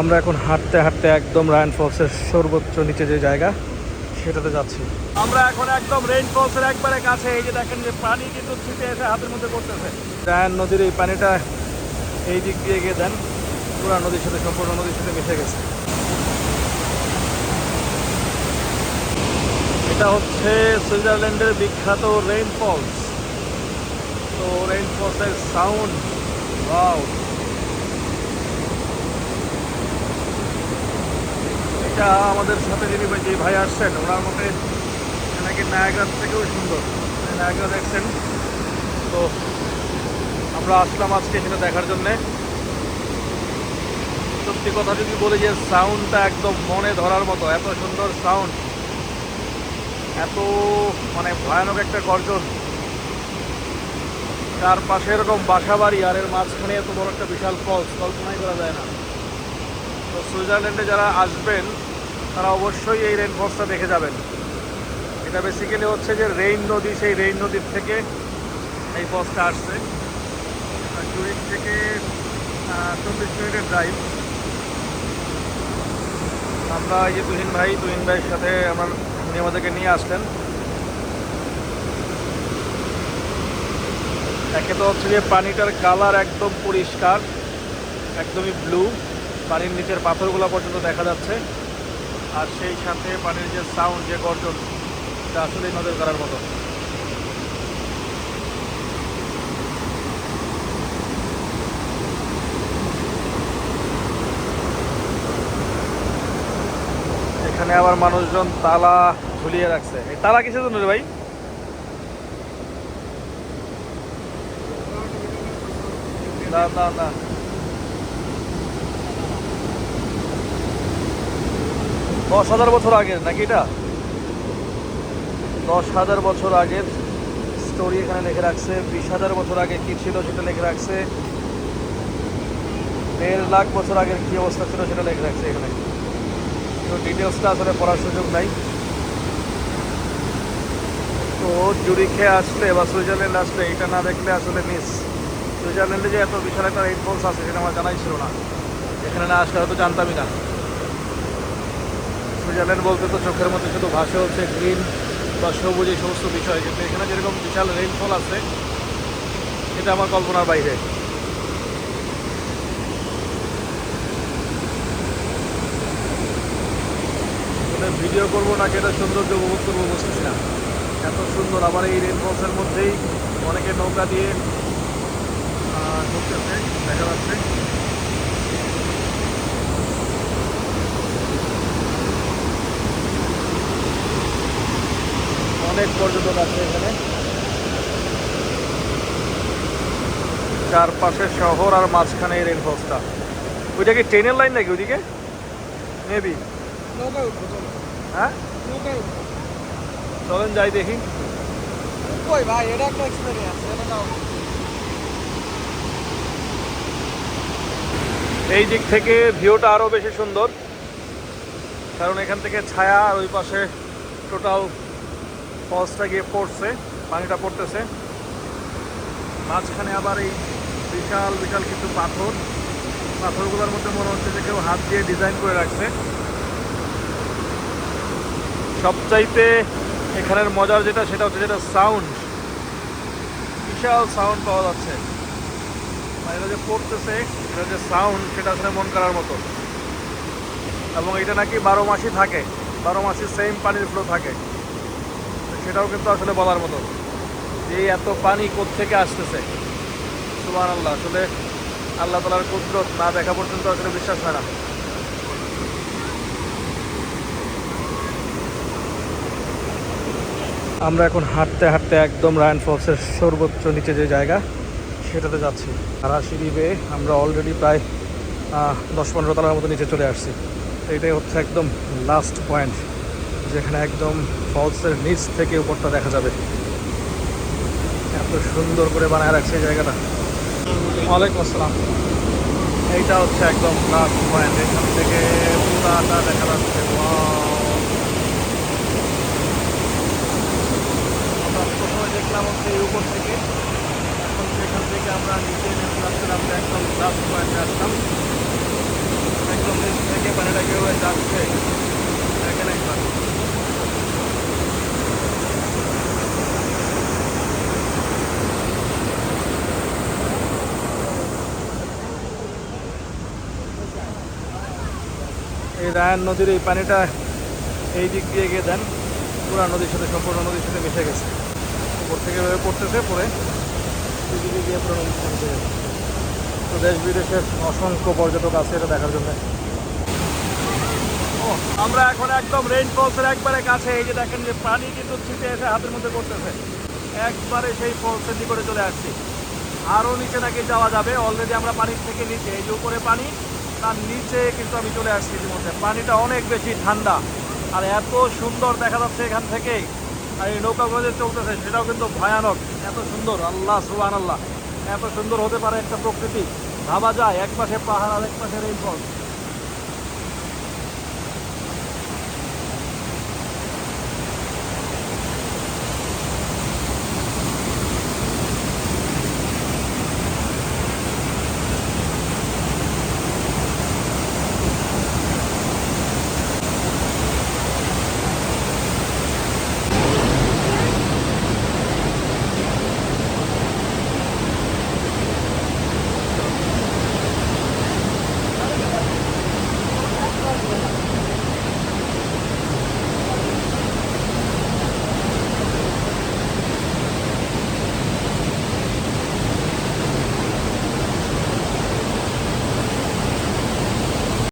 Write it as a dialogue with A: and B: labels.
A: আমরা এখন হাঁটতে হাঁটতে একদম রায়ন ফলসের সর্বোচ্চ নিচে যে জায়গা সেটাতে যাচ্ছি। আমরা এখন একদম রেইন ফলসের একবারে কাছে এই যে দেখেন যে পানি কিন্তু ছিটে এসে হাতের মধ্যে পড়তেছে। রায়ন নদীর এই পানিটা এই দিক দিয়ে গিয়ে দেন পুরা নদীর সাথে সম্পূর্ণ নদীর সাথে মিশে গেছে। এটা হচ্ছে সুইজারল্যান্ডের বিখ্যাত রেইন ফলস তো রেইন ফলসের সাউন্ড ওয়াও এটা আমাদের সাথে যিনি যে ভাই আসছেন, ওনার মতে নাকি নায়াগ্রার থেকেও সুন্দর। নায়াগ্রা দেখছেন। তো আমরা আসলাম আজকে সেটা দেখার জন্যে। সত্যি কথা যদি বলি যে সাউন্ডটা একদম মনে ধরার মতো, এত সুন্দর সাউন্ড এত মানে ভয়ানক একটা গর্জন। তার পাশে এরকম বাসা বাড়ি আর এর মাঝখানে এত বড় একটা বিশাল ফলস কল্পনাই করা যায় না। তো সুইজারল্যান্ডে যারা আসবেন তারা অবশ্যই এই রেইন ফলসটা দেখে যাবেন। এটা বেসিক্যালি হচ্ছে যে রেইন নদী, সেই রেইন নদীর থেকে এই ফলসটা আসছে। জুরিক থেকে চব্বিশ মিনিটের ড্রাইভ আমরা এই যে তুহিন ভাই, তুহিন ভাইয়ের সাথে আমার, উনি আমাদেরকে নিয়ে আসলেন। একে তো হচ্ছে যে পানিটার কালার একদম পরিষ্কার, একদমই ব্লু পানির নিচের পাথরগুলো পর্যন্ত দেখা যাচ্ছে। আর সেই সাথে পানির যে সাউন্ড যে গর্জন, এটা আসলেই নজর করার মতো। এখানে আবার মানুষজন তালা ঝুলিয়ে রাখছে। এই তালা কিসের জন্য ভাই? না না না। দশ হাজার বছর আগের, নাকি এটা? দশ হাজার বছর আগের স্টোরি এখানে লিখে রাখছে, বিশ হাজার বছর আগে কি ছিল সেটা লিখে রাখছে, দেড় লাখ বছর আগের কি অবস্থা ছিল সেটা লিখে রাখছে এখানে। তো ডিটেলসটা আসলে পড়ার সুযোগ নাই। তো জুরিখে আসলে বা সুইজারল্যান্ড আসলে এটা না দেখলে আসলে মিস সুইজারল্যান্ডে যে এত বিশাল একটা রেইন ফলস আছে সেটা আমার জানাই ছিল না। এখানে না আসলে হয়তো জানতামই না। সুইজারল্যান্ড বলতে তো চোখের মধ্যে শুধু ভাষা হচ্ছে গ্রিন বা সবুজ এই সমস্ত বিষয়। কিন্তু এখানে যেরকম বিশাল রেইনফল আছে, এটা আমার কল্পনার বাইরে। ভিডিও করব নাকি এটা সৌন্দর্য উপভোগ করব বুঝতেছি না। এত সুন্দর আবার এই রেইনফলসের মধ্যেই অনেকে নৌকা দিয়ে ঢুকতেছে। দেখা যাচ্ছে অনেক পর্যটক আছে এখানে। চারপাশে শহর আর মাঝখানে এই রেলপথটা। ওইটা কি ট্রেনের লাইন নাকি ওইদিকে? মেবি হ্যাঁ? চলেন যাই দেখি।
B: কই ভাই এটা একটা এক্সপিরিয়েন্স এটা নাও
A: এই দিক থেকে ভিউটা আরও বেশি সুন্দর। কারণ এখান থেকে ছায়া আর ওই পাশে টোটাল ফলসটা গিয়ে পড়ছে, পানিটা পড়তেছে। মাঝখানে আবার এই বিশাল বিশাল কিছু পাথর। পাথরগুলোর মধ্যে মনে হচ্ছে যে কেউ হাত দিয়ে ডিজাইন করে রাখছে। সবচাইতে এখানের মজার যেটা, সেটা হচ্ছে যেটা সাউন্ড বিশাল সাউন্ড পাওয়া যাচ্ছে। এটা যে পড়তেছে, এটা যে সাউন্ড সেটা আসলে মন করার মতো। এবং এটা নাকি বারো মাসই থাকে। বারো মাসই সেম পানির ফ্লো থাকে। সেটাও কিন্তু আসলে বলার মতো। যে এত পানি থেকে আসতেছে? সুবান আল্লাহ আসলে আল্লাহ তালার কুদরত না দেখা পর্যন্ত আসলে বিশ্বাস হয় না। আমরা এখন হাঁটতে হাঁটতে একদম রায়ন ফলসের সর্বোচ্চ নিচে যে জায়গা, সেটাতে যাচ্ছি। আর সিঁড়ি বেয়ে আমরা অলরেডি প্রায় দশ পনেরো তলার মতো নিচে চলে আসছি। এটাই হচ্ছে একদম লাস্ট পয়েন্ট যেখানে একদম ফলসের নিচ থেকে উপরটা দেখা যাবে। এত সুন্দর করে বানায় রাখছে জায়গাটা। ওয়ালাইকুম আসসালাম। এইটা হচ্ছে একদম লাস্ট পয়েন্ট এখান থেকে পুরাটা দেখা যাচ্ছে! আমরা প্রথমে দেখলাম হচ্ছে এই উপর থেকে। এখন সেখান থেকে আমরা নিচে নেমে যাচ্ছিলাম একদম লাস্ট পয়েন্টে আসলাম। একদম নিচ থেকে পানিটা কীভাবে যাচ্ছে দেখেন একবার এই রায়ন নদীর এই পানিটা এই দিক দিয়ে গিয়ে দেন। পুরা নদীর সাথে, সম্পূর্ণ নদীর সাথে মিশে গেছে। উপর থেকে এভাবে পড়তেছে পরে দিকে গিয়ে পুরো নদীর তো দেশ বিদেশের অসংখ্য পর্যটক আছে এটা দেখার জন্য। আমরা এখন একদম রেইন ফলসের একবারে কাছে। এই যে দেখেন যে পানি কিন্তু ছিটে এসে হাতের মধ্যে করতেছে একবারে সেই ফলসের নিকটে চলে আসছি। আরও নিচে নাকি যাওয়া যাবে। অলরেডি আমরা পানির থেকে নিচে, এই যে উপরে পানি, তার নিচে কিন্তু আমি চলে আসছি ইতিমধ্যে। পানিটা অনেক বেশি ঠান্ডা, আর এত সুন্দর দেখা যাচ্ছে এখান থেকে। আর এই নৌকাগুলো যে চলতেছে, সেটাও কিন্তু ভয়ানক। এত সুন্দর, আল্লাহ সুবান আল্লাহ এত সুন্দর হতে পারে একটা প্রকৃতি। ভাবা যায়, এক পাশে পাহাড় আর এক পাশে ফলস